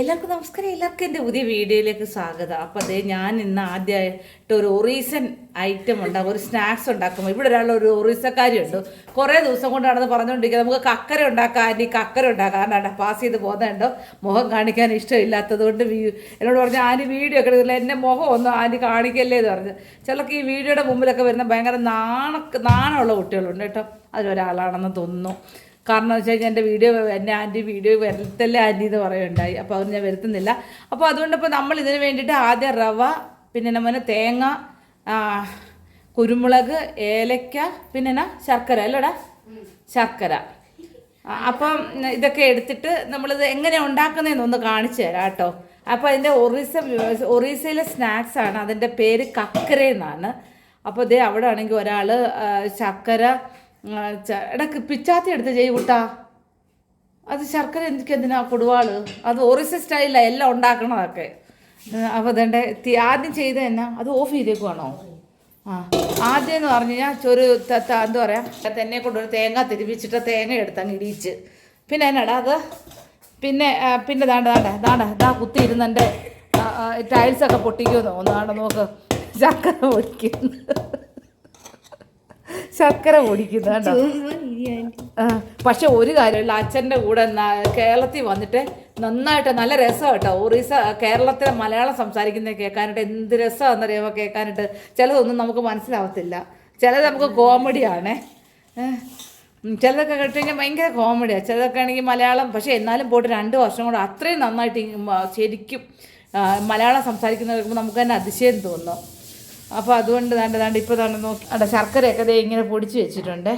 എല്ലാവർക്കും നമസ്കാരം. എല്ലാവർക്കും എന്റെ പുതിയ വീഡിയോയിലേക്ക് സ്വാഗതം. അപ്പോൾ അതേ ഞാൻ ഇന്ന് ആദ്യമായിട്ട് ഒരു ഒറീസൻ ഐറ്റം ഉണ്ടാകും ഒരു സ്നാക്സ് ഉണ്ടാക്കുമ്പോൾ ഇവിടെ ഒരാൾ ഒരു ഒറീസക്കാരിയുണ്ട് കുറേ ദിവസം കൊണ്ടാണെന്ന് പറഞ്ഞുകൊണ്ടിരിക്കുക നമുക്ക് കക്കര ഉണ്ടാക്കാം ഈ കക്കര ഉണ്ടാക്കാം. കാരണം പാസ് ചെയ്ത് പോകുന്നുണ്ടോ. മുഖം കാണിക്കാൻ ഇഷ്ടമില്ലാത്തത് കൊണ്ട് എന്നോട് പറഞ്ഞു ആന്റി വീഡിയോ ഒക്കെ എടുക്കില്ല എന്റെ മുഖം ഒന്നും ആന്റി കാണിക്കല്ലേ എന്ന് പറഞ്ഞു. ചിലർക്ക് ഈ വീഡിയോയുടെ മുമ്പിലൊക്കെ വരുന്ന ഭയങ്കര നാണ നാണമുള്ള കുട്ടികളുണ്ട് കേട്ടോ. അതിലൊരാളാണെന്ന് തോന്നുന്നു. കാരണം എന്ന് വെച്ച് കഴിഞ്ഞാൽ എന്റെ വീഡിയോ എന്റെ ആന്റി വീഡിയോ വരുത്തല്ലേ ആന്റി എന്ന് പറയുണ്ടായി അപ്പോൾ അത് ഞാൻ വരുത്തുന്നില്ല. അപ്പോൾ അതുകൊണ്ട് ഇപ്പോൾ നമ്മൾ ഇതിന് വേണ്ടിയിട്ട് ആദ്യം റവ പിന്നെ നമ്മൾ തേങ്ങ കുരുമുളക് ഏലക്ക പിന്നെ ശർക്കര അല്ലേടാ? ശർക്കര. അപ്പം ഇതൊക്കെ എടുത്തിട്ട് നമ്മളിത് എങ്ങനെ ഉണ്ടാക്കുന്നതെന്ന് ഒന്ന് കാണിച്ചു തരാം കേട്ടോ. അപ്പോൾ അതിന്റെ ഒറീസ ഒറീസയിലെ സ്നാക്സ് ആണ്. അതിന്റെ പേര് കക്കര എന്നാണ് അപ്പോൾ ഇതേ അവിടെ ആണെങ്കിൽ ഒരാൾ ശർക്കര എടാ പിച്ചാത്തി എടുത്ത് ചെയ് കൂട്ടാ. അത് ശർക്കര എനിക്ക് എന്തിനാ കൊടുവാൾ? അത് ഒറിസ സ്റ്റൈലാണ് എല്ലാം ഉണ്ടാക്കണതൊക്കെ. അപ്പോൾ അതേണ്ട ആദ്യം ചെയ്ത് തന്നെ അത് ഓഫ് ചെയ്തേക്കുവാണോ ആ ആദ്യം എന്ന് പറഞ്ഞു കഴിഞ്ഞാൽ ത- എന്താ പറയുക തന്നെ കൊണ്ടൊരു തേങ്ങ തിരുപ്പിച്ചിട്ട് തേങ്ങ എടുത്തങ്ങ് ഇടിച്ച് പിന്നെ എന്നാടാ അത്? പിന്നെ പിന്നെ ദാണ്ട ദാണ്ട ദാണ്ട ദാ കുത്തി ഇരുന്നെന്റെ ടൈൽസൊക്കെ പൊട്ടിക്കുമെന്ന് തോന്നുന്നു നോക്ക്. ചക്കര പൊടിക്കുന്നു ശർക്കര പൊടിക്കുന്നു പക്ഷെ ഒരു കാര്യമില്ല അച്ഛന്റെ കൂടെ കേരളത്തിൽ വന്നിട്ട് നന്നായിട്ട് നല്ല രസം കേട്ടോ. ഒറീസ കേരളത്തിലെ മലയാളം സംസാരിക്കുന്നത് കേൾക്കാനായിട്ട് എന്ത് രസമാണെന്നറിയാമോ കേൾക്കാനായിട്ട്? ചിലതൊന്നും നമുക്ക് മനസ്സിലാവത്തില്ല. ചിലത് നമുക്ക് കോമഡിയാണേ. ചിലതൊക്കെ കേട്ട് കഴിഞ്ഞാൽ ഭയങ്കര കോമഡിയാണ് ചിലതൊക്കെ ആണെങ്കിൽ മലയാളം പക്ഷേ എന്നാലും പോയിട്ട് രണ്ട് വർഷം കൊണ്ട് അത്രയും നന്നായിട്ട് ശരിക്കും മലയാളം സംസാരിക്കുന്നവർക്ക് നമുക്ക് തന്നെ അതിശയം തോന്നും. അപ്പോൾ അതുകൊണ്ട് ദാണ്ട് ദാണ്ട് ഇപ്പോൾ ദാണ്ട് നോക്കി അവിടെ ശർക്കരയൊക്കെ ദേ ഇങ്ങനെ പൊടിച്ച് വെച്ചിട്ടുണ്ട്.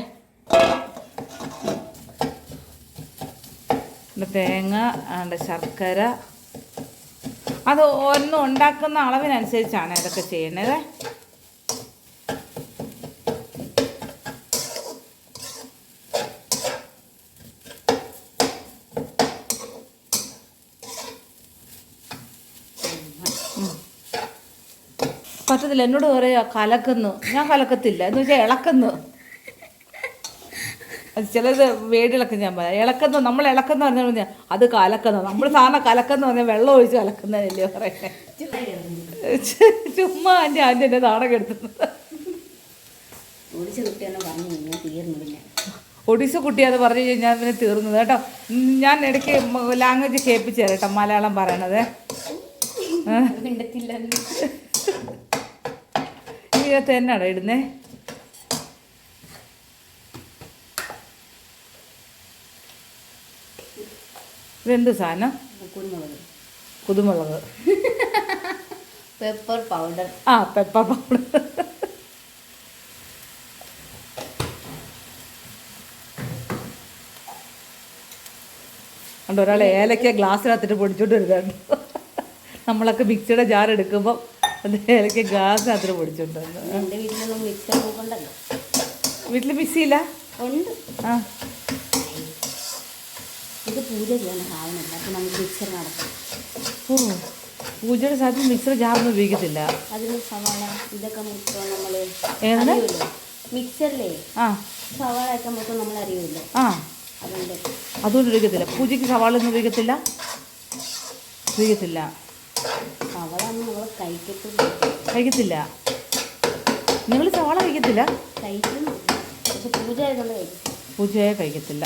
തേങ്ങ ആണ്ട് ശർക്കര. അത് ഒന്നും ഉണ്ടാക്കുന്ന അളവിനനുസരിച്ചാണ് ഇതൊക്കെ ചെയ്യണത് പറ്റത്തില്ല എന്നോട് പറയാ കലക്കുന്നു. ഞാൻ കലക്കത്തില്ല. എന്ന് വെച്ചാൽ ഇളക്കുന്നു. അത് ചിലത് വേടിളക്കം ഞാൻ പറയാം. ഇളക്കുന്നു. നമ്മൾ ഇളക്കുന്ന പറഞ്ഞാൽ പറഞ്ഞാൽ അത് കലക്കുന്നു. നമ്മൾ സാധാരണ കലക്കുന്നു പറഞ്ഞാൽ വെള്ളം ഒഴിച്ച് കലക്കുന്നതല്ലേ പറയുന്നത് ചുമ്മാ എന്റെ ആന്റെ എന്റെ നാടകം എടുത്തുന്നത് ഒഡീസ കുട്ടിയാന്ന് പറഞ്ഞു കഴിഞ്ഞാൽ പിന്നെ തീർന്നത് കേട്ടോ. ഞാൻ ഇടയ്ക്ക് ലാംഗ്വേജ് കേൾപ്പിച്ചു തരാം കേട്ടോ മലയാളം പറയണത്. മിണ്ടത്തില്ല ഇതിനകത്ത് തന്നെയാണോ ഇടുന്നേ? രണ്ട് സാധനം? കുരുമുളക്. പെപ്പർ പൗഡർ ആ പെപ്പർ പൗഡർ ഉണ്ട് ഒരാൾ ഏലക്ക ഗ്ലാസ്സിനകത്തിട്ട് പൊടിച്ചോണ്ട് വരുന്നുണ്ട്. നമ്മളൊക്കെ മിക്സിയുടെ ജാർ എടുക്കുമ്പോൾ അത് ഗ്ലാസ് മാത്രം പൊടിച്ചിട്ടുണ്ട് എന്റെ വീട്ടിലൊന്നും മിക്സർ നോക്കണ്ടല്ലോ വീട്ടിൽ മിക്സിയില്ല ഉണ്ട്. ആ. ഇത് പൂജ ചെയ്യാൻ സാധനമല്ല അപ്പം നമുക്ക് മിക്സർ നടക്കും. ഓ പൂജയുടെ സാധനം മിക്സിയുടെ ജാറൊന്നും ഉപയോഗിക്കത്തില്ല? അതിന് സവാള ഇതൊക്കെ മൊത്തം നമ്മൾ ഏതാണ്? മിക്സറിലേ. ആ. സവാളയൊക്കെ മൊത്തം നമ്മൾ അറിയുമല്ലോ ആ. അതുകൊണ്ട് അതുകൊണ്ട് ഉപയോഗിക്കത്തില്ല. പൂജയ്ക്ക് സവാളൊന്നും ഉപയോഗിക്കത്തില്ല? ഉപയോഗിക്കത്തില്ല. കഴിക്കത്തില്ല. കഴിക്കത്തില്ല. നിങ്ങൾ സവാള കഴിക്കത്തില്ല? കഴിക്കും പക്ഷെ പൂജ ആയതുകൊണ്ട് കഴിക്കും. പൂജയെ കഴിക്കത്തില്ല.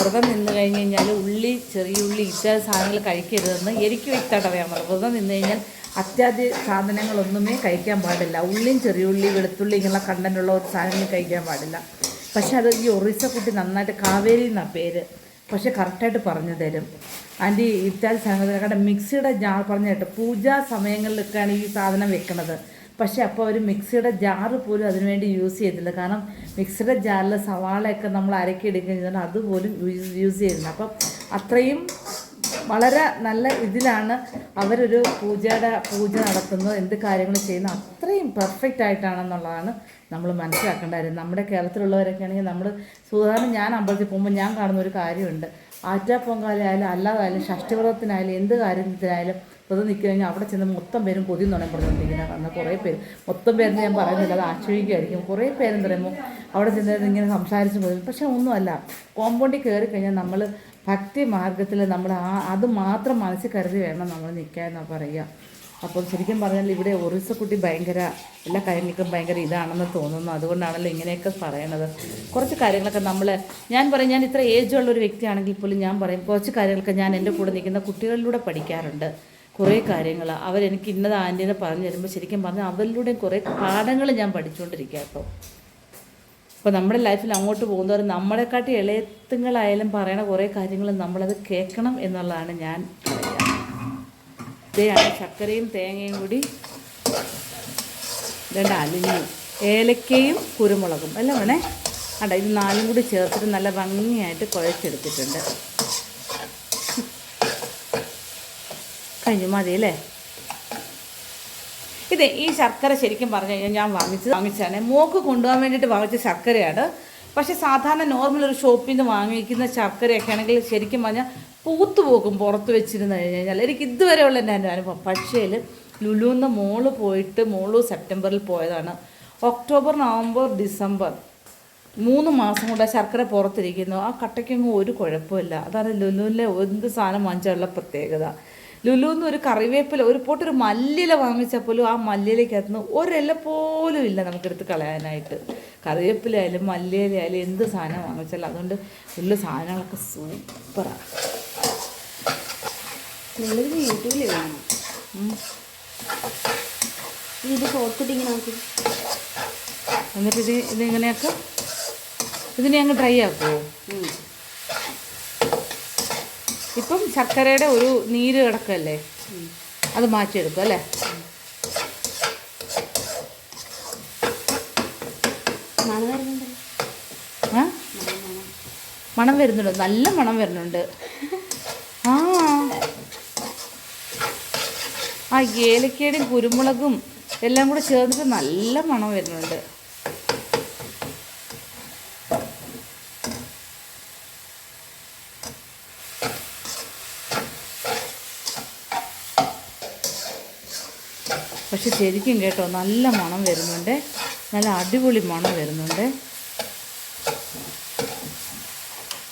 വ്രതം നിന്ന് കഴിഞ്ഞ് കഴിഞ്ഞാൽ ഉള്ളി ചെറിയ ഉള്ളി ഇത്യാദി സാധനങ്ങൾ കഴിക്കരുതെന്ന് എനിക്ക് വ്യക്തമായിട്ട് അറിയാൻ പാടില്ല വ്രതം നിന്ന് കഴിഞ്ഞാൽ അത്യാദി സാധനങ്ങളൊന്നുമേ കഴിക്കാൻ പാടില്ല. ഉള്ളിയും ചെറിയ ഉള്ളി വെളുത്തുള്ളി ഇങ്ങനെയുള്ള കണ്ടന്റുള്ള ഒരു സാധനങ്ങൾ കഴിക്കാൻ പാടില്ല. പക്ഷെ അത് ഈ ഒറീസ കുട്ടി നന്നായിട്ട് കാവേരി എന്നാണ് പേര്. പക്ഷെ കറക്റ്റായിട്ട് പറഞ്ഞു തരും. ആന്റി ഇത്താൽ സാധനങ്ങൾ മിക്സിയുടെ ജാർ പറഞ്ഞു കേട്ടോ പൂജാ സമയങ്ങളിലൊക്കെയാണ് ഈ സാധനം വെക്കണത്. പക്ഷെ അപ്പോൾ അവർ മിക്സിയുടെ ജാറ് പോലും അതിനുവേണ്ടി യൂസ് ചെയ്തില്ല കാരണം മിക്സിയുടെ ജാറിൽ സവാളയൊക്കെ നമ്മൾ അരക്കി എടുക്കുന്നത് അതുപോലും യൂസ് യൂസ് ചെയ്യുന്നത് അപ്പം അത്രയും വളരെ നല്ല ഇതിലാണ് അവരൊരു പൂജയുടെ പൂജ നടത്തുന്നത് എന്ത് കാര്യങ്ങൾ ചെയ്യുന്നത്. അത്രയും പെർഫെക്റ്റ് ആയിട്ടാണെന്നുള്ളതാണ് നമ്മൾ മനസ്സിലാക്കേണ്ട കാര്യം. നമ്മുടെ കേരളത്തിലുള്ളവരൊക്കെ ആണെങ്കിൽ നമ്മൾ സാധാരണ ഞാൻ അമ്പലത്തിൽ പോകുമ്പോൾ ഞാൻ കാണുന്ന ഒരു കാര്യമുണ്ട്. ആറ്റാപ്പൊങ്കാലായാലും അല്ലാതായാലും ഷഷ്ടിവ്രതത്തിനായാലും എന്ത് കാര്യത്തിനായാലും വ്രതം നിൽക്കി കഴിഞ്ഞാൽ അവിടെ ചെന്ന് മൊത്തം പേരും കൊതി നുണയും പറഞ്ഞുകൊണ്ടിരിക്കുന്നത് കാരണം കുറേ പേര്. മൊത്തം പേരെന്ന് ഞാൻ പറയുന്നില്ല അത് ആശ്രയിക്കുമായിരിക്കും കുറേ പേരെന്ന് പറയുമ്പോൾ അവിടെ ചെന്ന് ഇങ്ങനെ സംസാരിച്ച് പോയി. പക്ഷേ ഒന്നുമല്ല കോമ്പൗണ്ടിൽ കയറി കഴിഞ്ഞാൽ നമ്മൾ ഭക്തി മാർഗത്തിൽ നമ്മൾ ആ അത് മാത്രം മനസ്സിൽ കരുതി വേണം നമ്മൾ നിൽക്കുക എന്നാണ് പറയുക. അപ്പം ശരിക്കും പറഞ്ഞാൽ ഇവിടെ ഒറിസക്കുട്ടി ഭയങ്കര എല്ലാ കാര്യങ്ങൾക്കും ഭയങ്കര ഇതാണെന്ന് തോന്നുന്നു. അതുകൊണ്ടാണല്ലോ ഇങ്ങനെയൊക്കെ പറയണത്. കുറച്ച് കാര്യങ്ങളൊക്കെ നമ്മൾ ഞാൻ പറയും ഞാൻ ഇത്ര ഏജ് ഉള്ള ഒരു വ്യക്തിയാണെങ്കിൽ പോലും ഞാൻ പറയും കുറച്ച് കാര്യങ്ങളൊക്കെ ഞാൻ എന്റെ കൂടെ നിൽക്കുന്ന കുട്ടികളിലൂടെ പഠിക്കാറുണ്ട്. കുറേ കാര്യങ്ങൾ അവരെനിക്ക് ഇന്നത് ആന്റീനെ പറഞ്ഞു തരുമ്പോൾ ശരിക്കും പറഞ്ഞാൽ അവരിലൂടെയും കുറേ പാഠങ്ങൾ ഞാൻ പഠിച്ചുകൊണ്ടിരിക്കുക അപ്പോൾ അപ്പോൾ നമ്മുടെ ലൈഫിൽ അങ്ങോട്ട് പോകുന്നവർ നമ്മളെക്കാട്ടി ഇളയത്തുങ്ങളായാലും പറയണ കുറേ കാര്യങ്ങൾ നമ്മളത് കേൾക്കണം എന്നുള്ളതാണ് ഞാൻ പറയുക. ഇതാണ് ശർക്കരയും തേങ്ങയും കൂടി രണ്ട് അലിഞ്ഞു. ഏലക്കയും കുരുമുളകും. അല്ല വേണേ അട ഇത് നാലും കൂടി ചേർത്തിട്ട് നല്ല ഭംഗിയായിട്ട് കുഴച്ചെടുത്തിട്ടുണ്ട്. കഴിഞ്ഞു മതി അല്ലേ? ഇത് ഈ ശർക്കര ശരിക്കും പറഞ്ഞു കഴിഞ്ഞാൽ ഞാൻ വാങ്ങിച്ചത് വാങ്ങിച്ചാണ് മോക്ക് കൊണ്ടുപോകാൻ വേണ്ടിയിട്ട് വാങ്ങിച്ച ശർക്കരയാണ്. പക്ഷേ സാധാരണ നോർമൽ ഒരു ഷോപ്പിൽ നിന്ന് വാങ്ങിക്കുന്ന ശർക്കരയൊക്കെ ആണെങ്കിൽ ശരിക്കും പറഞ്ഞാൽ പൂത്തു പോകും പുറത്ത് വെച്ചിരുന്ന് കഴിഞ്ഞ് കഴിഞ്ഞാൽ. എനിക്ക് ഇതുവരെ ഉള്ള എന്റെ അനുഭവം. പക്ഷേ ലുലുന്ന് മോൾ പോയിട്ട് മോൾ സെപ്റ്റംബറിൽ പോയതാണ്. October November December. മൂന്ന് മാസം കൊണ്ട് ശർക്കര പുറത്തിരിക്കുന്നു. ആ കട്ടയ്ക്കൊന്നും ഒരു കുഴപ്പമില്ല. അതാണ് ലുലുവിലെ എന്ത് സാധനം വാങ്ങിച്ചുള്ള പ്രത്യേകത. ലുലുന്ന് ഒരു കറിവേപ്പില ഒരു പോട്ടൊരു മല്ലില വാങ്ങിച്ചാൽ പോലും ആ മല്ലിയിലേക്കകത്ത് നിന്ന് ഒരില പോലും ഇല്ല നമുക്കെടുത്ത് കളയാനായിട്ട്. കറിവേപ്പില ആയാലും മല്ലിയില എന്ത് സാധനം വാങ്ങിച്ചാലും അതുകൊണ്ട് ലുലു സാധനങ്ങളൊക്കെ സൂപ്പറാണ് നിങ്ങളിത് യൂട്യൂബിൽ കാണണം ഇത് കോർത്തിട്ട് ഇങ്ങനെ നോക്കി എന്നിട്ട് ഇത് ഇതിങ്ങനെയൊക്കെ ഇതിനെ അങ്ങ് ഡ്രൈ ആക്കുമോ. ഇപ്പം ശർക്കരയുടെ ഒരു നീര് കിടക്കല്ലേ. അത് മാറ്റിയെടുക്കും അല്ലേ? മണം വരുന്നുണ്ട്. നല്ല മണം വരുന്നുണ്ട്. ആ. ആ ഏലക്കയുടെയും കുരുമുളകും എല്ലാം കൂടെ ചേർന്നിട്ട് നല്ല മണം വരുന്നുണ്ട്. പക്ഷെ ശരിക്കും കേട്ടോ നല്ല മണം വരുന്നുണ്ട്. നല്ല അടിപൊളി മണം വരുന്നുണ്ട്.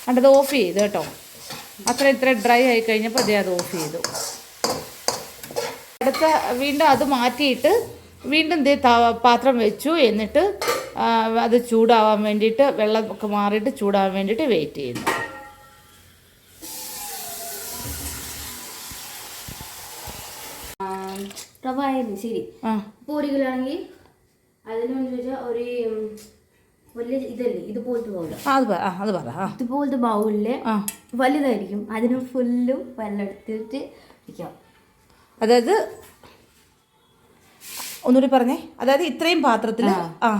അണ്ടത് ഓഫ് ചെയ്തു കേട്ടോ. അത്ര ഇത്ര ഡ്രൈ ആയി കഴിഞ്ഞപ്പോൾ അതേ അത് ഓഫ് ചെയ്തു. അടുത്ത വീണ്ടും അത് മാറ്റിയിട്ട് വീണ്ടും ദേ പാത്രം വെച്ചു എന്നിട്ട് അത് ചൂടാവാൻ വേണ്ടിയിട്ട് വെള്ളമൊക്കെ മാറിയിട്ട് ചൂടാവാൻ വേണ്ടിയിട്ട് വെയിറ്റ് ചെയ്യുന്നു. റവ ആയിരുന്നു ശരി. ആ. ഇപ്പോൾ ഒരു കിലോ ആണെങ്കിൽ അതിന് ഒരു വലിയ ഇതല്ലേ ഇതുപോലത്തെ ബൗൾ അത് പറ ഇതുപോലത്തെ ബൗളിൽ വലുതായിരിക്കും. അതിന് ഫുള്ളും വെള്ളം എടുത്തിട്ട് വയ്ക്കാം അതായത് ഒന്നുകൂടി പറഞ്ഞേ. അതായത് ഇത്രയും പാത്രത്തിൽ ആ.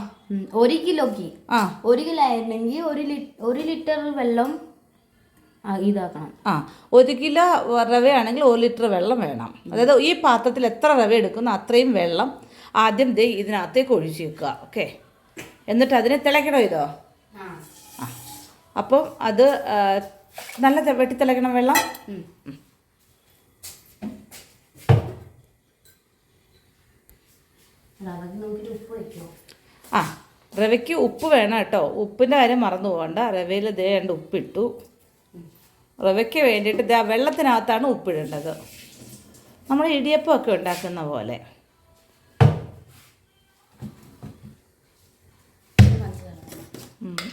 ഒരു കിലോക്ക് ആ. ഒരു കിലോ ആയിരുന്നെങ്കിൽ ഒരു ഒരു ലിറ്റർ വെള്ളം ആ, ഇതാക്കണം. ആ. ഒരു കിലോ റവയാണെങ്കിൽ ഒരു ലിറ്റർ വെള്ളം വേണം. അതായത് ഈ പാത്രത്തിൽ എത്ര റവ എടുക്കുന്നു അത്രയും വെള്ളം ആദ്യം ദേ ഇതിനകത്തേക്ക് ഒഴിച്ച് വെക്കുക. ഓക്കെ. എന്നിട്ട് അതിനെ തിളയ്ക്കണോ ഇതോ? ആ. ആ. അപ്പം അത് നല്ല വെട്ടി തിളയ്ക്കണം വെള്ളം ഉം. റവയ്ക്ക് നോക്കിയിട്ട് ഉപ്പ് വയ്ക്കുമോ ആ റവയ്ക്ക് ഉപ്പ് വേണം കേട്ടോ. ഉപ്പിന്റെ കാര്യം മറന്നു പോകണ്ട. റവയിൽ ദേ രണ്ട് ഉപ്പിട്ടു. റവയ്ക്ക് വേണ്ടിയിട്ട് ദേ വെള്ളത്തിനകത്താണ് ഉപ്പിടേണ്ടത്. നമ്മൾ ഇടിയപ്പമൊക്കെ ഉണ്ടാക്കുന്ന പോലെ.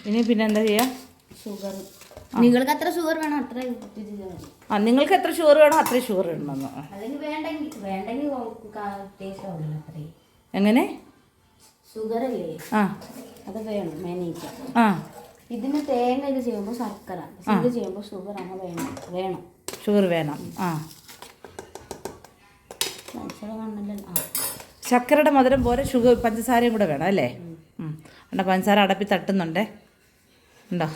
ഇനി പിന്നെ എന്താ ചെയ്യുക ഷുഗർ നിങ്ങൾക്ക് എത്ര ഷുഗർ വേണം? അത്ര ആ നിങ്ങൾക്ക് എത്ര ഷുഗർ വേണോ അത്രയും ഷുഗർ ഇടണമെന്ന്. അല്ലെങ്കിൽ വേണ്ടെങ്കിൽ വേണ്ടെങ്കിൽ ടേസ്റ്റ് ആവില്ല അത്രയും. എങ്ങനെ? ആ. അത് വേണം മേനയിക്കാം ആ. ഇതിന് തേങ്ങ ഇത് ചെയ്യുമ്പോൾ ശർക്കര ഇത് ചെയ്യുമ്പോൾ ഷുഗർ ആണ് വേണം വേണം. ഷുഗർ വേണം ആ. ശർക്കരയുടെ മധുരം പോലെ ഷുഗർ പഞ്ചസാരയും കൂടെ വേണം അല്ലേ? ഉം. എന്റെ പഞ്ചസാര അടപ്പി തട്ടുന്നുണ്ടേ? ഉണ്ടോ?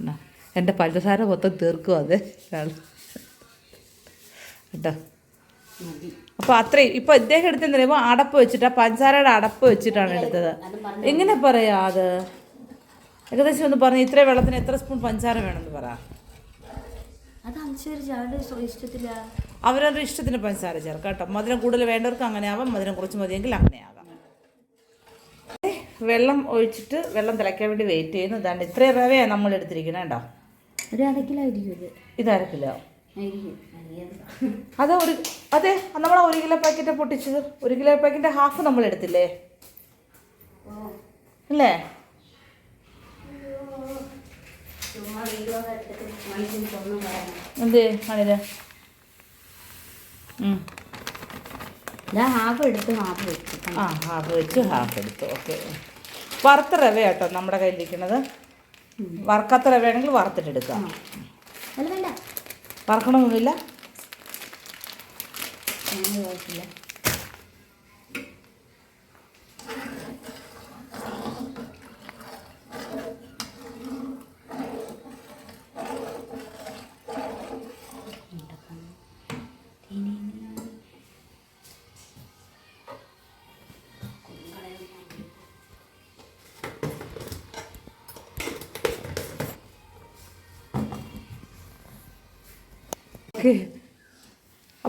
ഉണ്ടോ? എന്റെ പഞ്ചസാര മൊത്തം തീർക്കും അത്. കേട്ടോ അപ്പോൾ അത്രയും ഇപ്പോൾ ഇദ്ദേഹം എടുത്തെന്ന് പറയുമ്പോൾ അടപ്പ് വെച്ചിട്ട് പഞ്ചാരയുടെ പഞ്ചസാരയുടെ അടപ്പ് വെച്ചിട്ടാണ് എടുത്തത്. എങ്ങനെ പറയാ അത്? ഏകദേശം ഒന്ന് പറഞ്ഞു ഇത്ര വെള്ളത്തിന് എത്ര സ്പൂൺ പഞ്ചാര വേണമെന്ന് പറ. അവരവരുടെ ഇഷ്ടത്തിന് പഞ്ചസാര ചേർക്കാം കേട്ടോ. മധുരം കൂടുതൽ വേണ്ടവർക്ക് അങ്ങനെ ആവാം മധുരം കുറച്ച് മതിയെങ്കിൽ അങ്ങനെ ആകാം. വെള്ളം ഒഴിച്ചിട്ട് വെള്ളം തിളയ്ക്കാൻ വേണ്ടി വെയിറ്റ് ചെയ്യുന്നു. ഇതാണ്ട് ഇത്രയും റവയാണ് നമ്മൾ എടുത്തിരിക്കുന്നത് കേട്ടോ അര കിലോ ഇത്. അര കിലോ. ആയിരിക്കും അറിയാതെ അത് ഒരു അതെ നമ്മൾ ഒരു കിലോ പാക്കറ്റ് പൊട്ടിച്ചത്. ഒരു കിലോ പാക്കറ്റ് ഹാഫ് നമ്മൾ എടുത്തില്ലേ? അല്ലേ? എന്തേ കാണില്ല ഹാഫ് എടുത്ത് ഹാഫ് വെച്ചു. ആ ഹാഫ് വെച്ച് ഹാഫ് എടുത്തു. ഓക്കെ. വറുത്ത റവ കേട്ടോ നമ്മുടെ കയ്യിലിരിക്കുന്നത് വറുക്കാത്ത റവ ആണെങ്കിൽ വറുത്തിട്ടെടുക്കാം വറക്കണമൊന്നുമില്ല. അങ്ങനെ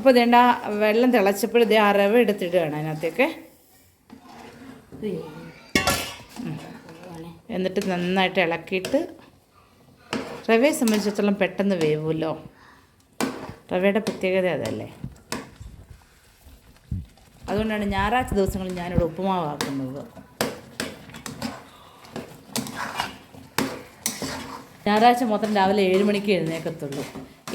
അപ്പോൾ ഇതേണ്ട വെള്ളം തിളച്ചപ്പോൾ ഇതേ എടുത്തിട്ട് എടുത്തിടുകയാണ് അതിനകത്തേക്ക്. എന്നിട്ട് നന്നായിട്ട് ഇളക്കിയിട്ട് റവയെ സംബന്ധിച്ചിടത്തോളം പെട്ടെന്ന് വേവുമല്ലോ. റവയുടെ പ്രത്യേകത അതല്ലേ. അതുകൊണ്ടാണ് ഞായറാഴ്ച ദിവസങ്ങളിൽ ഞാനിവിടെ ഉപ്പുമാവാക്കുന്നത് ഞായറാഴ്ച മൊത്തം രാവിലെ ഏഴ് മണിക്ക് എഴുന്നേക്കത്തുള്ളൂ.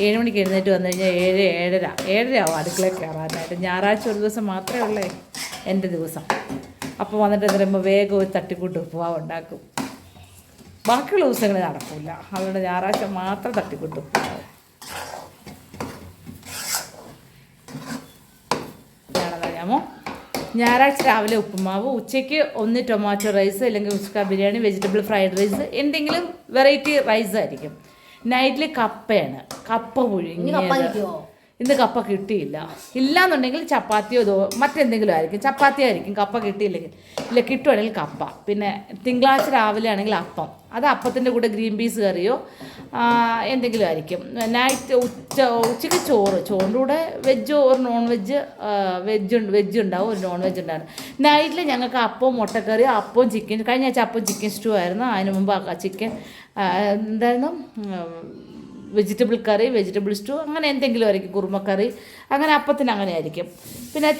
ഏഴ് മണിക്ക് എഴുന്നേറ്റ് വന്നു കഴിഞ്ഞാൽ ഏഴ് ഏഴര ഏഴര ആവും അടുക്കളയിൽ കയറാനായിട്ട്. ഞായറാഴ്ച ഒരു ദിവസം മാത്രമേ ഉള്ളേ എന്റെ ദിവസം. അപ്പോൾ വന്നിട്ട് വരുമ്പോൾ വേഗം ഒരു തട്ടിക്കൂട്ട് ഉപ്പുമാവ് ഉണ്ടാക്കും. ബാക്കിയുള്ള ദിവസങ്ങളിൽ നടക്കില്ല. അതുകൊണ്ട് ഞായറാഴ്ച മാത്രം തട്ടിക്കൂട്ട് ഉപ്പുമാവ്. എന്താണെന്നറിയാമോ ഞായറാഴ്ച രാവിലെ ഉപ്പുമാവ് ഉച്ചയ്ക്ക് ഒന്ന് ടൊമാറ്റോ റൈസ് അല്ലെങ്കിൽ ഉച്ചക്ക ബിരിയാണി വെജിറ്റബിൾ ഫ്രൈഡ് റൈസ് എന്തെങ്കിലും വെറൈറ്റി റൈസ് ആയിരിക്കും. നൈറ്റിൽ കപ്പയാണ്. കപ്പ പുഴുങ്ങി ഇന്ന് കപ്പ കിട്ടിയില്ല. ഇല്ലാന്നുണ്ടെങ്കിൽ ചപ്പാത്തിയോ ദോ മറ്റെന്തെങ്കിലും ആയിരിക്കും. ചപ്പാത്തി ആയിരിക്കും. കപ്പ കിട്ടിയില്ലെങ്കിൽ. ഇല്ല കിട്ടുവാണെങ്കിൽ കപ്പ. പിന്നെ തിങ്കളാഴ്ച രാവിലെ ആണെങ്കിൽ അപ്പം. അത് അപ്പത്തിന്റെ കൂടെ ഗ്രീൻ പീസ് കറിയോ എന്തെങ്കിലും ആയിരിക്കും. നൈറ്റ് ഉച്ച ഉച്ചയ്ക്ക് ചോറ്. ചോറിന്റെ കൂടെ വെജ് ഒരു നോൺ വെജ് വെജ് വെജ് ഉണ്ടാവും ഒരു നോൺ വെജ് ഉണ്ടാവും. നൈറ്റിൽ ഞങ്ങൾക്ക് അപ്പവും മുട്ടക്കറിയോ അപ്പവും ചിക്കൻ. കഴിഞ്ഞ ആഴ്ച അപ്പം ചിക്കൻ സ്റ്റൂ ആയിരുന്നു. അതിന് മുമ്പ് ചിക്കൻ എന്തായിരുന്നു? വെജിറ്റബിൾ കറി വെജിറ്റബിൾ സ്റ്റൂ അങ്ങനെ എന്തെങ്കിലും ആയിരിക്കും കുറുമക്കറി അങ്ങനെ അപ്പത്തിന് അങ്ങനെ ആയിരിക്കും. പിന്നെ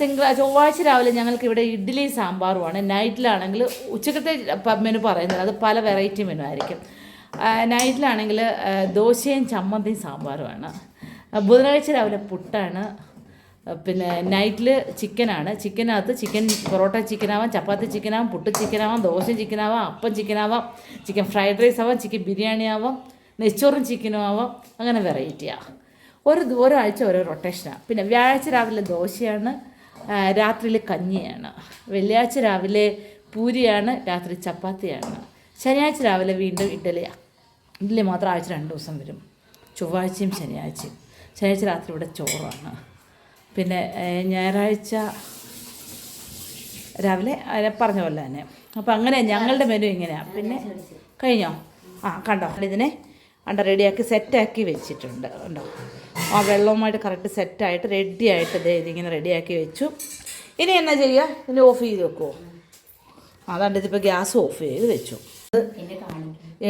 തിങ്കളാഴ്ച ചൊവ്വാഴ്ച രാവിലെ ഞങ്ങൾക്ക് ഇവിടെ ഇഡ്ഡലി സാമ്പാറുമാണ്. നൈറ്റിലാണെങ്കിൽ ഉച്ചക്കത്തെ മെനു പറയുന്നത് അത് പല വെറൈറ്റി മെനു ആയിരിക്കും. നൈറ്റിലാണെങ്കിൽ ദോശയും ചമ്മന്തിയും സാമ്പാറുമാണ്. ബുധനാഴ്ച രാവിലെ പുട്ടാണ്. പിന്നെ നൈറ്റിൽ ചിക്കനാണ്. ചിക്കനകത്ത് ചിക്കൻ പൊറോട്ട ചിക്കനാവാം ചപ്പാത്തി ചിക്കനാവാം പുട്ട് ചിക്കനാവാം ദോശ ചിക്കനാവാം അപ്പം ചിക്കനാവാം ചിക്കൻ ഫ്രൈഡ് റൈസ് ആവാം ചിക്കൻ ബിരിയാണി ആവാം നെച്ചോറും ചിക്കനും ആവാം അങ്ങനെ വെറൈറ്റിയാണ് ഒരു ഒരാഴ്ച ഓരോ റൊട്ടേഷനാണ് പിന്നെ വ്യാഴാഴ്ച രാവിലെ ദോശയാണ് രാത്രിയിൽ കഞ്ഞിയാണ്. വെള്ളിയാഴ്ച രാവിലെ പൂരിയാണ് രാത്രി ചപ്പാത്തിയാണ്. ശനിയാഴ്ച രാവിലെ വീണ്ടും ഇഡ്ഡലിയാണ് ഇഡ്ഡലി മാത്രം ആഴ്ച രണ്ട് ദിവസം വരും. ചൊവ്വാഴ്ചയും ശനിയാഴ്ചയും. ശനിയാഴ്ച രാത്രി ഇവിടെ ചോറാണ്. പിന്നെ ഞായറാഴ്ച രാവിലെ പറഞ്ഞ പോലെ തന്നെ. അപ്പോൾ അങ്ങനെ ഞങ്ങളുടെ മെനു ഇങ്ങനെയാണ് പിന്നെ കഴിഞ്ഞോ? ആ കണ്ടോ? ഇതിനെ കണ്ടോ റെഡിയാക്കി സെറ്റാക്കി വെച്ചിട്ടുണ്ട്. ഉണ്ടോ ആ വെള്ളവുമായിട്ട് കറക്റ്റ് സെറ്റായിട്ട് റെഡിയായിട്ട് ദേ ഇതിങ്ങനെ റെഡിയാക്കി വെച്ചു. ഇനി എന്നാ ചെയ്യുക? ഇനി ഓഫ് ചെയ്ത് വെക്കുമോ അതാണ്ട് ഇതിപ്പോൾ ഗ്യാസ് ഓഫ് ചെയ്ത് വെച്ചു.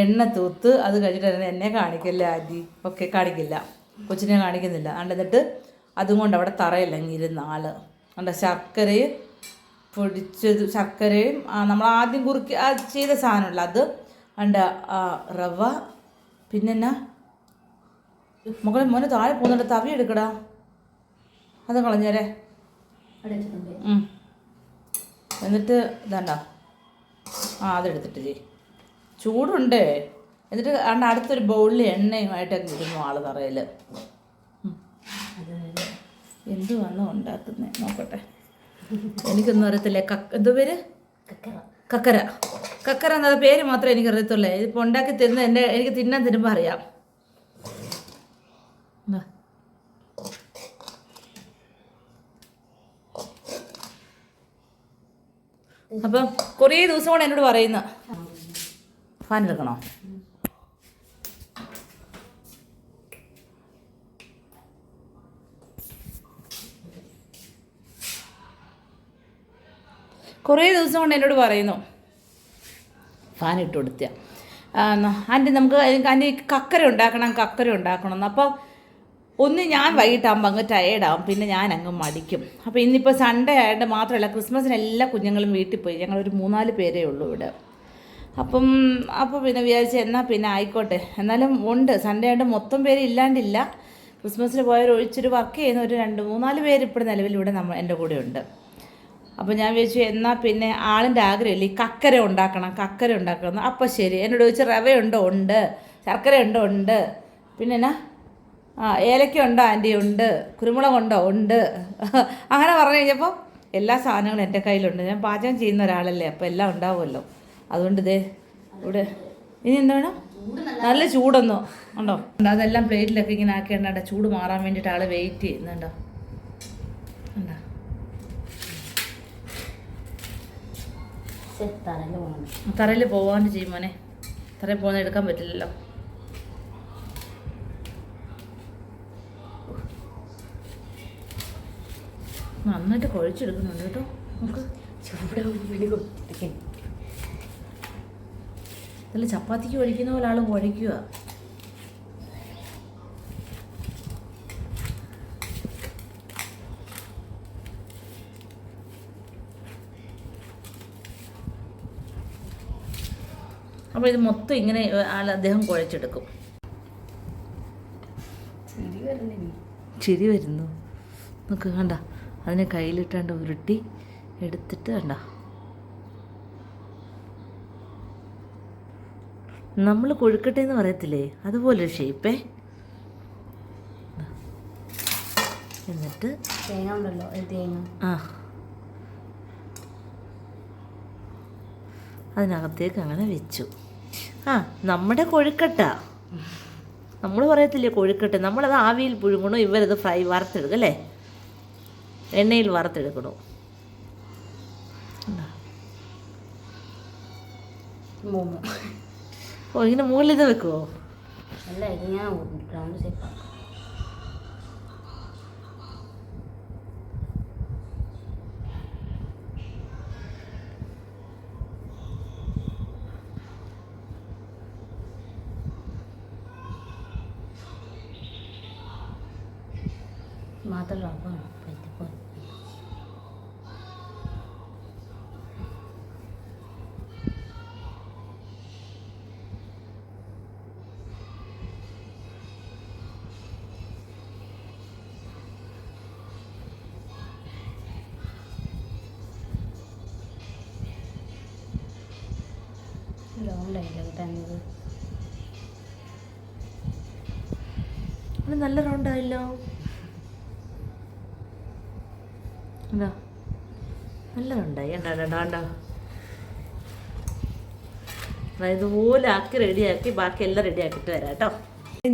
എണ്ണ തൂത്ത് അത് കഴിഞ്ഞിട്ട് എന്നെ കാണിക്കില്ല ആദ്യ ഒക്കെ കാണിക്കില്ല. കൊച്ചിനെ കാണിക്കുന്നില്ല. അതുകൊണ്ട് എന്നിട്ട് അതും കൊണ്ട് അവിടെ തറയില്ലെങ്കിൽ ഇരുന്ന ആൾ കണ്ട ശർക്കരയും പൊടിച്ചത് ശർക്കരയും നമ്മൾ ആദ്യം കുറുക്കി ചെയ്ത സാധനമല്ല അത്. അണ്ട റവ പിന്നെന്നാ? മകളെ മോനെ താഴെ പോകുന്നുണ്ട്. തവി എടുക്കടാ. അത് കളഞ്ഞേരെ. എന്നിട്ട് ഇതാണ്ട. ആ അതെടുത്തിട്ട് ചെയ് ചൂടുണ്ട്. എന്നിട്ട് അണ്ട അടുത്തൊരു ബൗളിൽ എണ്ണയുമായിട്ടൊക്കെ ഇരുന്നു ആൾ തറയിൽ എന്ത് വന്നു ഉണ്ടാക്കുന്നേ. നോക്കട്ടെ. എനിക്കൊന്നും അറിയത്തില്ലേ. കക്ക എന്തോ പേര് കക്കര. കക്കര എന്നത് പേര് മാത്രമേ എനിക്ക് അറിയത്തുള്ളൂ. ഇതിപ്പോൾ ഉണ്ടാക്കി തരുന്ന എന്റെ എനിക്ക് തിന്നാൻ തരുമ്പോൾ അറിയാം. അപ്പം കുറേ ദിവസം കൊണ്ട് എന്നോട് പറയുന്ന ഫാൻ എടുക്കണോ? കുറേ ദിവസം കൊണ്ട് എന്നോട് പറയുന്നു. ഫാൻ ഇട്ട് കൊടുത്ത ആന്റി നമുക്ക് ആന്റി കക്കര ഉണ്ടാക്കണം കക്കര ഉണ്ടാക്കണം എന്ന് അപ്പോൾ ഒന്ന് ഞാൻ വൈകിട്ടാകുമ്പോൾ അങ്ങ് ടയേർഡാവും പിന്നെ ഞാൻ അങ്ങ് മടിക്കും. അപ്പോൾ ഇന്നിപ്പോൾ സൺഡേ ആയതുകൊണ്ട് മാത്രമല്ല ക്രിസ്മസിന് എല്ലാ കുഞ്ഞുങ്ങളും വീട്ടിൽ പോയി. ഞങ്ങളൊരു മൂന്നാൽ പേരേ ഉള്ളൂ ഇവിടെ. അപ്പം അപ്പോൾ പിന്നെ വിചാരിച്ച് എന്നാൽ പിന്നെ ആയിക്കോട്ടെ. എന്നാലും ഉണ്ട്. സൺഡേ ആയിട്ട് മൊത്തം പേര് ഇല്ലാണ്ടില്ല. ക്രിസ്മസിന് പോയവർ ഒഴിച്ചൊരു വർക്ക് ചെയ്യുന്ന ഒരു രണ്ട് മൂന്നാൽ പേര് ഇപ്പോൾ നിലവിൽ ഇവിടെ നമ്മൾ എന്റെ കൂടെ ഉണ്ട്. അപ്പോൾ ഞാൻ വിചാരിച്ചു എന്നാൽ പിന്നെ ആളിന്റെ ആഗ്രഹമില്ല? ഈ കക്കര ഉണ്ടാക്കണം കക്കര ഉണ്ടാക്കണം അപ്പം ശരി എന്നോട് ചോദിച്ചു റവയുണ്ടോ? ഉണ്ട്. ശർക്കര ഉണ്ടോ? ഉണ്ട്. പിന്നെ എന്നാ? ആ ഏലക്ക ഉണ്ടോ ആന്റി ഉണ്ട്. കുരുമുളക് ഉണ്ടോ? ഉണ്ട്. അങ്ങനെ പറഞ്ഞു കഴിഞ്ഞപ്പോൾ എല്ലാ സാധനങ്ങളും എന്റെ കയ്യിലുണ്ട്. ഞാൻ പാചകം ചെയ്യുന്ന ഒരാളല്ലേ അപ്പോൾ എല്ലാം ഉണ്ടാവുമല്ലോ. അതുകൊണ്ട് ഇതേ ഇവിടെ ഇനി എന്താ വേണം? നല്ല ചൂടൊന്നും ഉണ്ടോ? അതെല്ലാം പ്ലേറ്റിലൊക്കെ ഇങ്ങനെ ആക്കിയുണ്ടോ ചൂട് മാറാൻ വേണ്ടിയിട്ട് ആൾ വെയിറ്റ് ചെയ്യുന്നുണ്ടോ ഉണ്ടോ തറയിൽ പോവാണ്ട് ചെയ്യും മോനെ. തറയിൽ പോകുന്ന എടുക്കാൻ പറ്റില്ലല്ലോ. നന്നായിട്ട് കുഴച്ചെടുക്കുന്നുണ്ട് കേട്ടോ. നമുക്ക് കൊടുത്തിരിക്കും നല്ല ചപ്പാത്തിക്ക് ഒഴിക്കുന്ന പോലെ ആൾ കുഴയ്ക്കുക അപ്പോൾ ഇത് മൊത്തം ഇങ്ങനെ ആൾ അദ്ദേഹം കുഴച്ചെടുക്കും. ചിരി വരുന്നു. നമുക്ക് കണ്ട. അതിനെ കയ്യിലിട്ടാണ്ട് ഉരുട്ടി എടുത്തിട്ട് കണ്ട. നമ്മൾ കൊഴുക്കട്ടെ എന്ന് പറയത്തില്ലേ? അതുപോലൊരു ഷേപ്പേ. എന്നിട്ട് തേങ്ങ ഉണ്ടല്ലോ തേങ്ങ. ആ. അതിനകത്തേക്ക് അങ്ങനെ വെച്ചു. ആ നമ്മുടെ കൊഴുക്കട്ട. നമ്മൾ പറയത്തില്ലേ കൊഴുക്കട്ട? നമ്മളത് ആവിയിൽ പുഴുങ്ങണോ? ഇവരത് ഫ്രൈ വറുത്തെടുക്കും അല്ലേ? എണ്ണയിൽ വറുത്തെടുക്കണോ? ഓ ഇങ്ങനെ മുകളിൽ ഇത് വെക്കുമോ അല്ല ഇങ്ങനെ റൗണ്ട് മാത്രം റബ്ബാണ് പറ്റിപ്പോയി നല്ല റൗണ്ടായല്ലോ നല്ല റൗണ്ടായി കണ്ടോ ആക്കി റെഡിയാക്കി ബാക്കി എല്ലാം റെഡിയാക്കിയിട്ട് വരാം കേട്ടോ.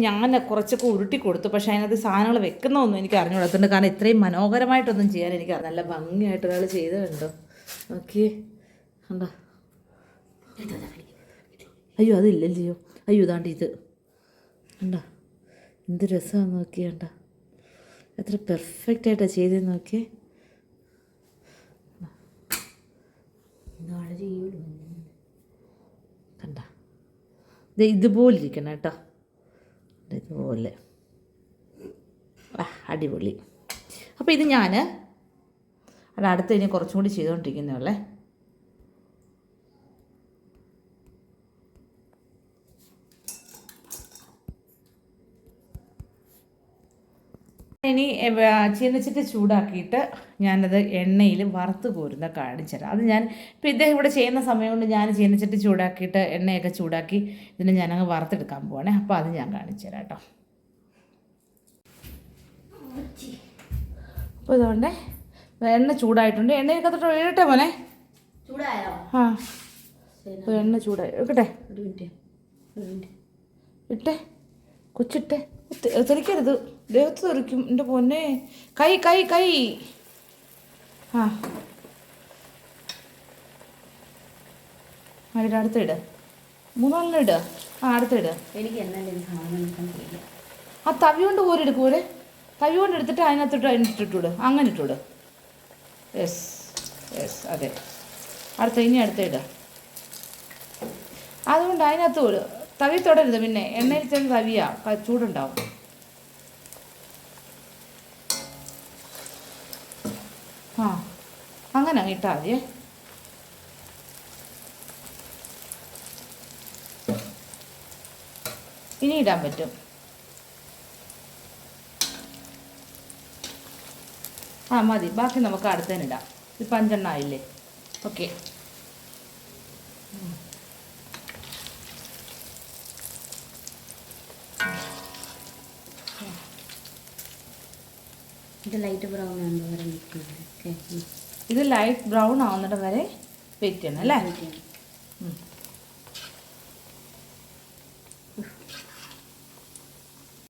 ഞാൻ കുറച്ചൊക്കെ ഉരുട്ടി കൊടുത്തു പക്ഷെ അതിനകത്ത് സാധനങ്ങൾ വെക്കുന്നതൊന്നും എനിക്ക് അറിഞ്ഞുകൂടാത്തുണ്ട് കാരണം ഇത്രയും മനോഹരമായിട്ടൊന്നും ചെയ്യാൻ എനിക്ക് നല്ല ഭംഗിയായിട്ട് ഒരാൾ ചെയ്ത് കണ്ടോ ഓക്കെ കണ്ടോ? അയ്യോ അതില്ലല്ലയോ അയ്യോ. ഇതാണ്ട് ഇത്. കണ്ടോ? എന്ത് രസമാണ് നോക്കിയേ കണ്ടോ? എത്ര പെർഫെക്റ്റ് ആയിട്ടാണ് ചെയ്തതെന്ന് നോക്കിയേ. നാളെ ചെയ്യുള്ളൂ കണ്ട? ഇത് ഇതുപോലെ ഇരിക്കണം കേട്ടോ ഇതുപോലെ. അടിപൊളി. അപ്പോൾ ഇത് ഞാൻ അത് അടുത്ത് ഇനി കുറച്ചും കൂടി ചെയ്തുകൊണ്ടിരിക്കുന്നേ ഇനി ചീനച്ചിട്ട് ചൂടാക്കിയിട്ട് ഞാനത് എണ്ണയിൽ വറുത്ത് കോരുന്ന കാണിച്ചു തരാം അത് ഞാൻ ഇപ്പം ഇദ്ദേഹം ഇവിടെ ചെയ്യുന്ന സമയം കൊണ്ട് ഞാൻ ചീനച്ചിട്ട് ചൂടാക്കിയിട്ട് എണ്ണയൊക്കെ ചൂടാക്കി ഇതിനെ ഞാനങ്ങ് വറുത്തെടുക്കാൻ പോവാണേ. അപ്പോൾ അത് ഞാൻ കാണിച്ചു തരാം കേട്ടോ. അപ്പോൾ ഇതുകൊണ്ട് എണ്ണ ചൂടായിട്ടുണ്ട്. എണ്ണയൊക്കെ തൊട്ട് എഴുതട്ടെ മോനെ? ചൂടായോ? ആ. എണ്ണ ചൂടായി. എടുക്കട്ടെ ഇട്ടെ കൊച്ചിട്ടെ? തെ- തെറിക്കരുത് ദേഹത്ത് തെറിക്കും. എന്റെ പൊന്നെ. കൈ കൈ കൈ. ആ. ആ ഇട. അടുത്ത ഇട. ആ അടുത്ത ഇട. എനിക്ക് ആ തവി കൊണ്ട് പോലെ എടുക്കൂലെ തവി കൊണ്ട് എടുത്തിട്ട് അതിനകത്തോട്ട് അതിനിട്ടിട്ടൂട് അങ്ങനെ ഇട്ടൂട്? യെസ് യെസ് അതെ. അടുത്ത ഇനി അടുത്ത ഇട്. അതുകൊണ്ട് അതിനകത്ത് തവി തുടരുത് പിന്നെ. എണ്ണയിൽ ചെന്ന് തവിയാ. ചൂടുണ്ടാവും. ആ അങ്ങനെ ഇട്ടാൽ മതിയേ ഇനി ഇടാൻ പറ്റും. ആ മതി. ബാക്കി നമുക്ക് അടുത്തതിനിടാം ഇത് അഞ്ചെണ്ണ ആയില്ലേ? ഓക്കെ. ഇത് ലൈറ്റ് ബ്രൗൺ ആണ് വരെ നിൽക്കുന്നത് ഓക്കെ ഇത് ലൈറ്റ് ബ്രൗൺ ആവുന്നിടം വരെ വെയിറ്റ് ചെയ്യണം അല്ലേ.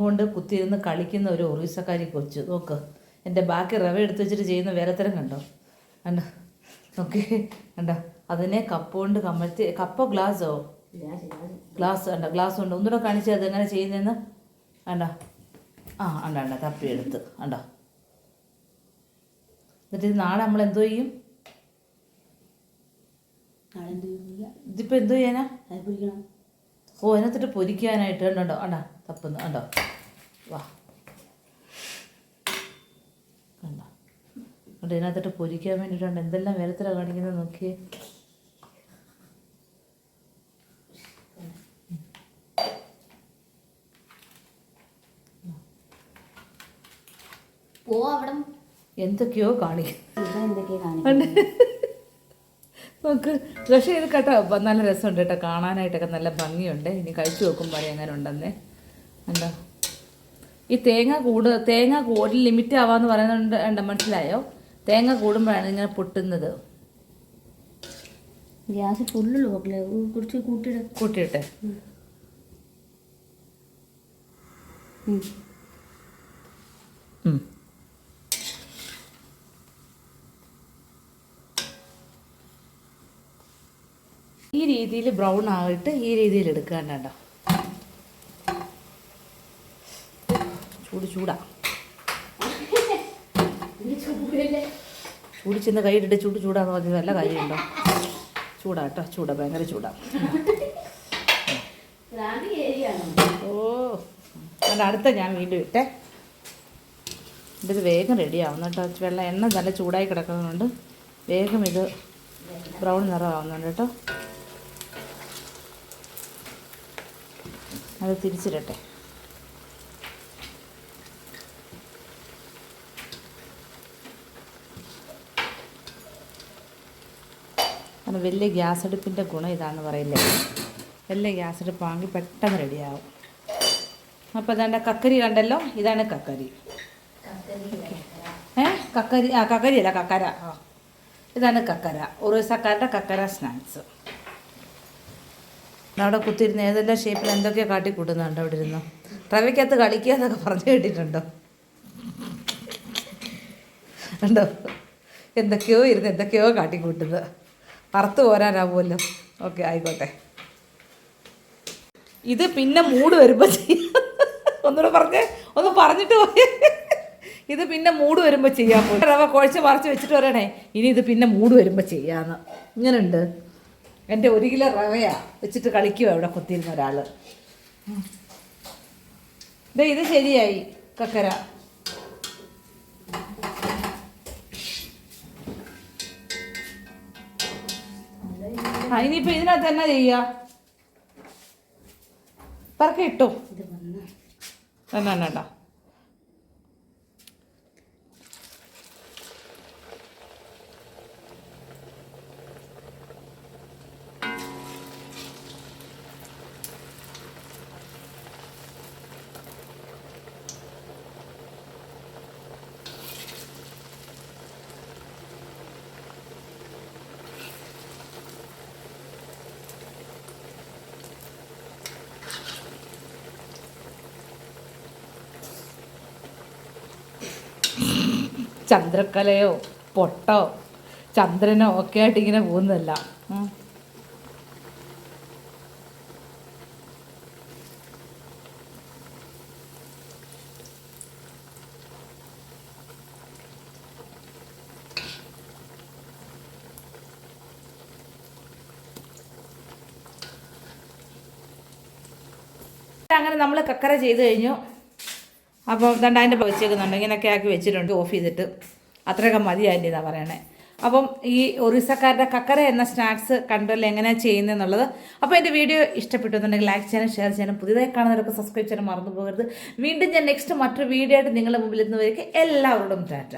കൊണ്ട് കുത്തിയിരുന്ന് കളിക്കുന്ന ഒരു ഒറീസക്കാരി കൊച്ചു. നോക്ക്. എന്റെ ബാക്കി റവ എടുത്ത് വെച്ചിട്ട് ചെയ്യുന്ന വേറെത്തരം കണ്ടോ? കണ്ടോ? നോക്കി. കണ്ടോ? അതിനെ കപ്പ് കൊണ്ട് കമഴ്ത്തി. കപ്പോ ഗ്ലാസ്സോ ഗ്ലാസ് കണ്ടോ? ഗ്ലാസ് ഉണ്ട് ഒന്നുകൂടെ കാണിച്ച് അത് എങ്ങനെ ചെയ്യുന്നതെന്ന് കണ്ടോ? ആ കണ്ട തപ്പി എടുത്ത് കണ്ടോ? എന്നിട്ട് ഇത് നാളെ നമ്മൾ എന്തോ ചെയ്യും? നാളെ എന്ത് ചെയ്യുക ഇതിപ്പോൾ എന്തോ ചെയ്യാനാ? ഓ അതിനകത്തിട്ട് പൊരിക്കാനായിട്ട് കണ്ടോ കണ്ടോ? തപ്പുന്നു കണ്ടോ? വാ. കണ്ടോ? കണ്ടോ ഇതിനകത്തിട്ട് പൊരിക്കാൻ വേണ്ടിയിട്ടുണ്ട് എന്തെല്ലാം വേരത്തില കാണിക്കുന്നത് നോക്കിയേ. പോ അവിടെ എന്തൊക്കെയോ കാണിക്കും. നോക്ക് പക്ഷേ ഇത് കേട്ടോ. നല്ല രസമുണ്ട് കേട്ടോ. കാണാനായിട്ടൊക്കെ നല്ല ഭംഗിയുണ്ട്. ഇനി കഴിച്ചു നോക്കുമ്പോൾ എങ്ങനെ ഉണ്ടെന്നേ. കണ്ടോ? ഈ തേങ്ങ കൂട് തേങ്ങ കൂടി ലിമിറ്റ് ആവാന്ന് പറയുന്നുണ്ട് ഉണ്ട് മനസ്സിലായോ? തേങ്ങ കൂടുമ്പോഴാണ് ഇങ്ങനെ പൊട്ടുന്നത്. ഗ്യാസ് ഫുള്ളുള്ളൂ കുറച്ച് കൂട്ടിയിട കൂട്ടിയിട്ട്. ഉം. ഈ രീതിയിൽ ബ്രൗൺ ആയിട്ട് ഈ രീതിയിൽ എടുക്കാണ്ടോ ചൂട് ചൂടാ. ചൂട് ചെന്ന് കൈയിട്ടിട്ട് ചൂട് ചൂടാന്ന് പറഞ്ഞത് നല്ല കാര്യമുണ്ടോ? ചൂടാ കേട്ടോ ചൂടാ ഭയങ്കര ചൂടാ. ഓ അതിന്റെ അടുത്ത ഞാൻ വീണ്ടും ഇട്ടേ. ഇത് വേഗം റെഡി ആവുന്നു കേട്ടോ. വെള്ളം എണ്ണ നല്ല ചൂടായി കിടക്കുന്നതുകൊണ്ട് വേഗം ഇത് ബ്രൗൺ നിറമാവുന്നുണ്ട് കേട്ടോ. അത് തിരിച്ചിടട്ടെ. കാരണം വലിയ ഗ്യാസ് അടുപ്പിന്റെ ഗുണം ഇതാന്ന് പറയില്ലേ? വലിയ ഗ്യാസ് അടുപ്പാണെങ്കിൽ പെട്ടെന്ന് റെഡിയാവും. അപ്പോൾ ഇതാണ്ട് കക്കരി കണ്ടല്ലോ? ഇതാണ് കക്കരി ഏ? കക്കരി ആ കക്കരി അല്ല കക്കര. ആ. ഇതാണ് കക്കര. ഒറീസക്കാരുടെ കക്കര സ്നാക്സ്. അവിടെ കുത്തിരുന്ന് ഏതെല്ലാം ഷേപ്പിൽ എന്തൊക്കെയാണ് കാട്ടിക്കൂട്ടുന്നുണ്ട് അവിടെ ഇരുന്ന്. റവയ്ക്കകത്ത് കളിക്കുക എന്നൊക്കെ പറഞ്ഞു കേട്ടിട്ടുണ്ടോ? ഉണ്ടോ എന്തൊക്കെയോ ഇരുന്ന് എന്തൊക്കെയോ കാട്ടിക്കൂട്ടുന്നത്. പറത്ത് പോരാനാവുമല്ലോ. ഓക്കെ ആയിക്കോട്ടെ. ഇത് പിന്നെ മൂട് വരുമ്പോൾ ചെയ്യാം. ഒന്നുകൂടെ പറഞ്ഞേ? ഒന്ന് പറഞ്ഞിട്ട് പോയി. ഇത് പിന്നെ മൂട് വരുമ്പോൾ ചെയ്യാൻ റവ കുഴച്ച് മറച്ച് വെച്ചിട്ട് വരണേ ഇനി ഇത് പിന്നെ മൂട് വരുമ്പോൾ ചെയ്യാന്ന്. ഇങ്ങനുണ്ട്. എന്റെ ഒരു കിലോ റവയാ വെച്ചിട്ട് കളിക്കുക ഇവിടെ കുത്തിയിരുന്ന ഒരാൾ ദേ ഇത് ശരിയായി കക്കര. ആ ഇനിയിപ്പോൾ ഇതിനകത്ത് എന്നാ ചെയ്യുക പറക്കിട്ടോ തന്നെ ഇത് ചന്ദ്രക്കലയോ പൊട്ടോ ചന്ദ്രനോ ഒക്കെ ആയിട്ട് ഇങ്ങനെ പോകുന്നതല്ല. അങ്ങനെ നമ്മൾ കക്കര ചെയ്ത് കഴിഞ്ഞു അപ്പോൾ ദണ്ട അതിന്റെ വെച്ചേക്കുന്നുണ്ട്. ഇങ്ങനെയൊക്കെ ആക്കി വെച്ചിട്ടുണ്ട്. ഓഫ് ചെയ്തിട്ട്. അത്രയൊക്കെ മതി പറയണേ. അപ്പം ഈ ഒറീസക്കാരുടെ കക്കര എന്ന സ്നാക്സ് കണ്ടല്ലോ എങ്ങനെയാണ് ചെയ്യുന്നതെന്നുള്ളത് അപ്പോൾ എന്റെ വീഡിയോ ഇഷ്ടപ്പെട്ടുണ്ടെങ്കിൽ ലൈക്ക് ചെയ്യാനും ഷെയർ ചെയ്യാനും പുതിയതായി കാണുന്നവരൊക്കെ സബ്സ്ക്രൈബ് ചെയ്യാനും മറന്നു പോകരുത്. വീണ്ടും ഞാൻ നെക്സ്റ്റ് മറ്റൊരു വീഡിയോ ആയിട്ട് നിങ്ങളുടെ മുമ്പിൽ എത്തുന്നവരേക്ക് എല്ലാവരോടും ടാറ്റ.